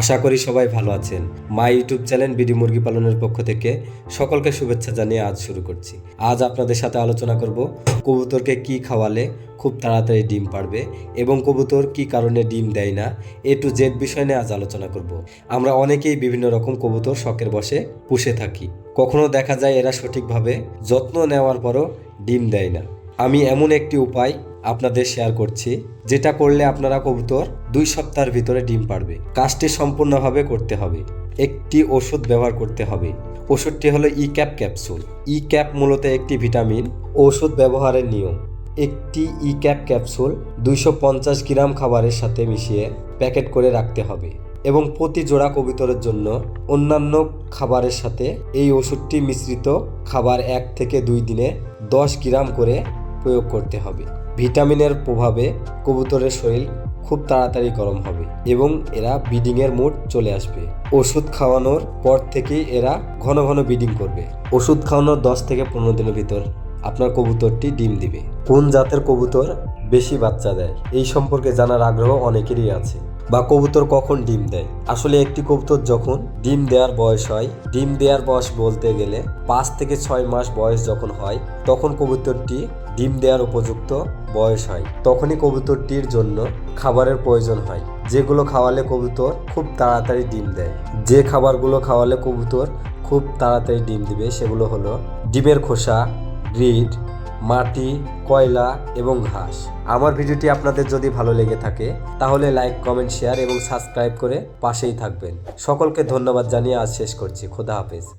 আশা করি সবাই ভালো আছেন। মাই ইউটিউব চ্যানেল বিডি মুরগি পালনের পক্ষ থেকে সকলকে শুভেচ্ছা জানিয়ে আজ শুরু করছি। আজ আপনাদের সাথে আলোচনা করব কবুতরকে কি খাওয়ালে খুব তাড়াতাড়ি ডিম পারবে এবং কবুতর কি কারণে ডিম দেয় না, এ টু জেড বিষয় নিয়ে আজ আলোচনা করব। আমরা অনেকেই বিভিন্ন রকম কবুতর শখের বসে পুষে থাকি। কখনো দেখা যায় এরা সঠিকভাবে যত্ন নেওয়ার পরও ডিম দেয় না। আমি এমন একটি উপায় আপনাদের শেয়ার করছি। যেটা করলে আপনারা কবুতর দুই সপ্তাহের ভিতরে ডিম পারবে কাজটি সম্পূর্ণভাবে করতে হবে। একটি ওষুধ ব্যবহার করতে হবে। ওষুধটি হলো E cap capsule E cap মূলত একটি ভিটামিন ওষুধ ব্যবহারের নিয়ম। একটি ই ক্যাপ ক্যাপসুল দুইশো পঞ্চাশ গ্রাম খাবারের সাথে মিশিয়ে প্যাকেট করে রাখতে হবে এবং প্রতি জোড়া কবুতরের জন্য অন্যান্য খাবারের সাথে এই ওষুধটি মিশ্রিত খাবার এক থেকে দুই দিনে দশ গ্রাম করে প্রয়োগ করতে হবে। ভিটামিনের প্রভাবে কবুতরের শরীর খুব তাড়াতাড়ি গরম হবে এবং এরা ব্রিডিংয়ের মুড চলে আসবে। ওষুধ খাওয়ানোর পর থেকেই এরা ঘন ঘন ব্রিডিং করবে। ওষুধ খাওয়ানোর দশ থেকে পনেরো দিনের ভিতর আপনার কবুতরটি ডিম দিবে। কোন জাতের কবুতর বেশি বাচ্চা দেয়? এই সম্পর্কে জানার আগ্রহ অনেকেরই আছে। বা কবুতর কখন ডিম দেয়? আসলে একটি কবুতর যখন ডিম দেওয়ার বয়স হয়, ডিম দেওয়ার বয়স বলতে গেলে পাঁচ থেকে ছয় মাস বয়স যখন হয়, তখন কবুতরটি ডিম দেওয়ার উপযুক্ত বয়স হয়। তখনই কবুতরটির জন্য খাবারের প্রয়োজন হয়। যেগুলো খাওয়ালে কবুতর খুব তাড়াতাড়ি ডিম দেয়। যে খাবারগুলো খাওয়ালে কবুতর খুব তাড়াতাড়ি ডিম দিবে, সেগুলো হলো ডিমের খোসা, গ্রিড মাটি, কয়লা এবং ঘাস। আমার ভিডিওটি আপনাদের যদি ভালো লেগে থাকে, তাহলে লাইক, কমেন্ট, শেয়ার এবং সাবস্ক্রাইব করে পাশেই থাকবেন। সকলকে ধন্যবাদ জানিয়ে আজ শেষ করছি। খোদা হাফেজ।